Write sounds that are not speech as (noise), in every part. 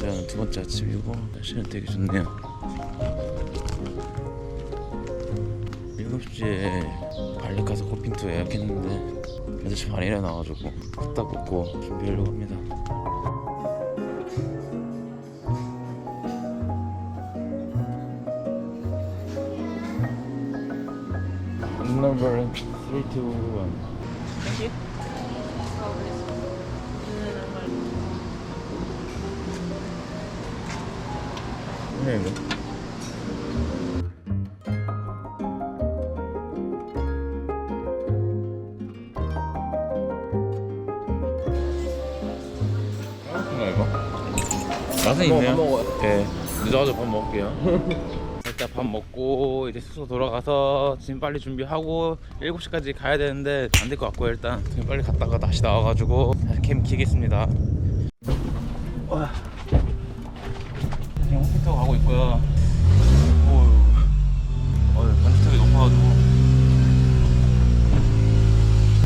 번째 아침이고 날씨는 되게 좋네요. 7시에 발리 가서 호핑투 예약했는데 8시 반에 일어나가지고 딱 먹고 준비하려고 합니다. Number 321 Thank you 네, 네. 맛있나 이거? 맛은 있네요. 네, 늦어가지고 밥 먹을게요. (laughs) 일단 밥 먹고 이제 숙소 돌아가서 지금 빨리 준비하고 7시까지 가야 되는데 안 될 것 같고 일단 지금 빨리 갔다가 다시 나와가지고 다시 캠 키겠습니다. 와. 지금 호피터 가고 있고요. 어휴 번지턱이 높아가지고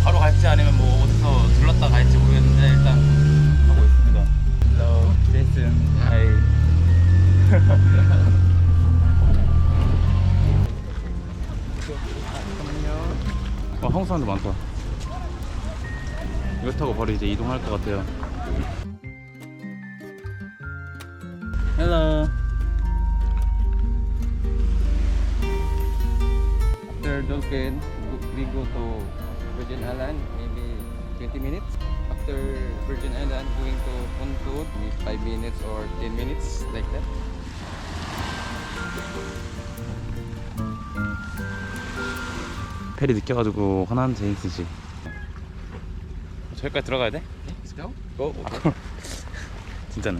바로 갈지 아니면 뭐 어디서 들렀다 갈지 모르겠는데 일단 가고 있습니다. Hello, Jason. Hi. 어, 한국 사람들 많다. 이거 타고 바로 이제 이동할 것 같아요. After Dolphin, we go to Virgin Island, maybe 20 minutes. After Virgin Island, going to Pontoon, maybe 5 minutes or 10 minutes, like that. 페리 느껴가지고 화난 제이슨 씨. 저기까지 들어가야 돼? Let's go. 고. 진짜네.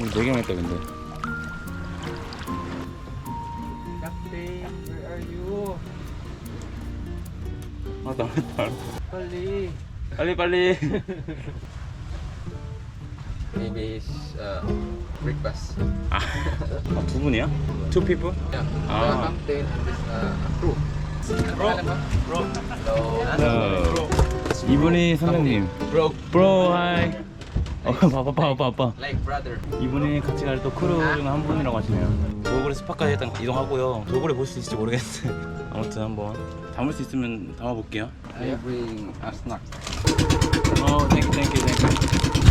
우리 네경 했다 근데. 아 나왔다. 빨리. 빨리 빨리. Maybe it's uh, breakfast. 아, 두 분이야? Two people? Yeah. Ah. Captain and this uh, crew. Bro. Bro. Hello. 이분이 선생님. Bro. Bro, hi. 어, 봐봐, 봐봐, 봐봐. Like brother. 이분이 같이 갈 또 크루 중한 분이라고 하시네요. 돌고래 스파까지 일단 이동하고요. 돌고래 볼 수 있을지 모르겠는데. (laughs) 아무튼 한번 담을 수 있으면 담아볼게요. I bring a snack. 어, 땡큐, 땡큐, 땡큐.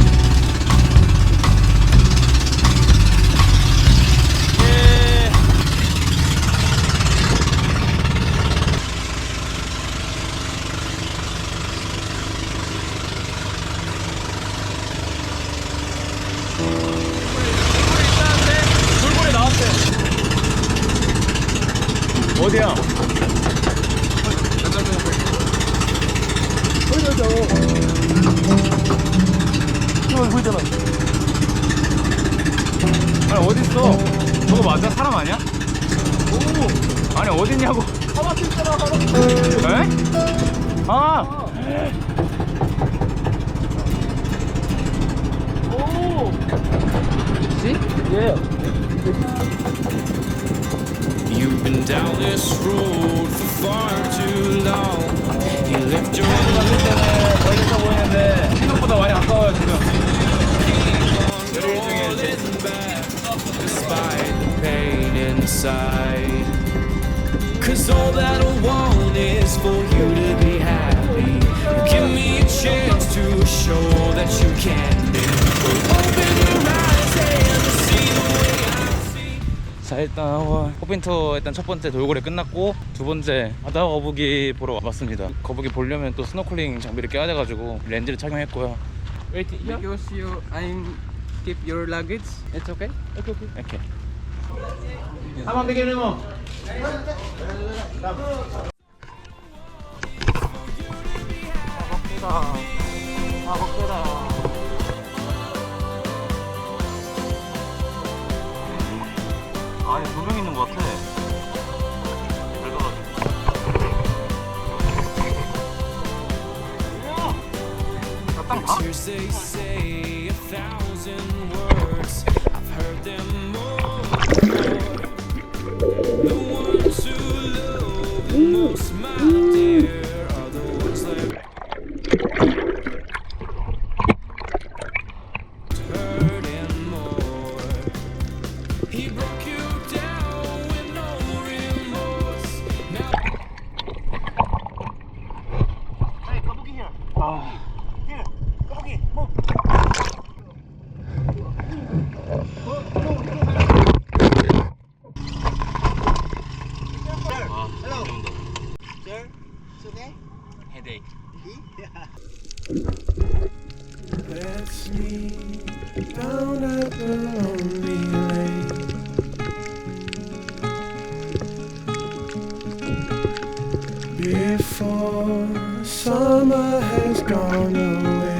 아. 오. See? 예. You've been down this road for far too long. You left your 봤을 때는 멀리서 보이는데 생각보다 많이 가까워요 지금. 열일 중에 rolling back despite the pain inside. Cause all that I want is for you to be chance to show that you can be. Open your eyes and see the way I see. 자 일단 호핀터 일단 첫 번째 돌고래 끝났고 두 번째 바다 거북이 보러 왔습니다. 거북이 보려면 또 스노클링 장비를 껴야 돼가지고 렌즈를 착용했고요. 웨이트 Because you, I'm keep your luggage. It's okay. 이렇게. 되게 내모. 먹기다. 아. 아니 두명 있는 것 같아. 봐? Tears they say a Hello. Sir, it's okay? Headache. Yeah. That's me down at the lonely. Before summer has gone away.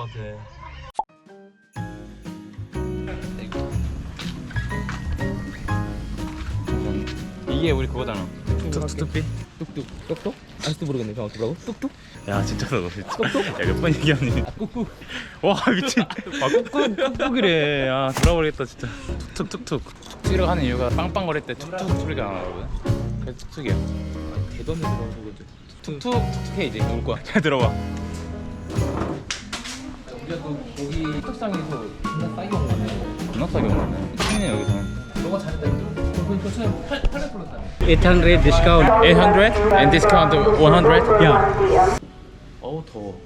것 같아. 이게 우리 그거잖아. 툭툭툭비? 뚝뚝. 똑똑? 아직도 모르겠네. 정확히 뭐라고? 뚝뚝? 야 진짜 너 진짜. 야몇 번 얘기하니? 꾹꾹. 와 미친. 아 꾹꾹 꾹꾹이래. 아 돌아버리겠다 진짜. 툭툭툭툭. 툭툭이라고 하는 이유가 빵빵거릴 때 툭툭 소리가 나거든. 그래서 툭툭이야. 대범이 들어온 거거든. 툭툭 툭툭해 이제 올 거야. 잘 (laughs) 들어봐. 우리가 그 고기 특상에서 존나 싸게 온 거네. 존나 싸게 오네. 치네 여기서는. 너가 잘했다 힘들어. 그건 교수님 8 800 불렀다며. 800 discount. 800 and discount 100? 야. 어우 더워.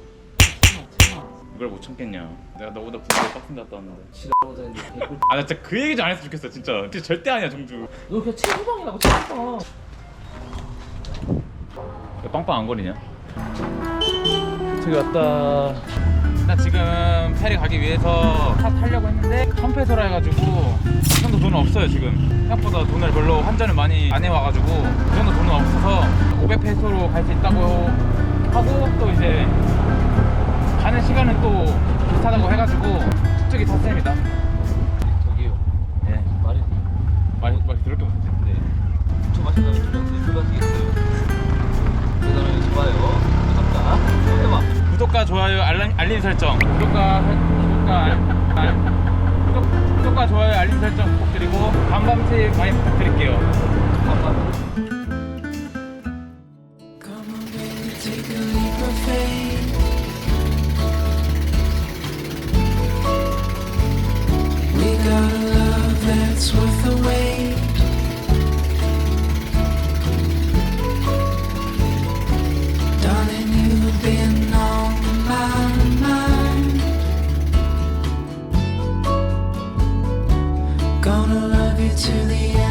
이걸 못 참겠냐. 내가 너보다 부부에 빡센 데 갔다 왔는데. 지랄하자 했는데 개꿀. 아나 진짜 그 얘기 좀 안 했으면 좋겠어 진짜. 진짜 절대 아니야 정주. 너 그냥 체구방이라고 체구방. 왜 빵빵 안 거리냐? 저기 왔다. 나 지금 페리 가기 위해서 차 타려고 했는데 1000페소라 해가지고 그 정도 돈은 없어요 지금. 생각보다 돈을 별로 환전을 많이 안 해와가지고 그 정도 돈은 없어서 500페소로 갈 수 있다고 하고 또 이제 가는 시간은 또 비슷하다고 해가지고 툭툭이 탔습니다 구독과 좋아요 알람, 알림 설정. 구독과 설- 구독과 구독, 구독과 좋아요 알림 설정 부탁드리고 밤밤 팁 많이 부탁드릴게요 to the end.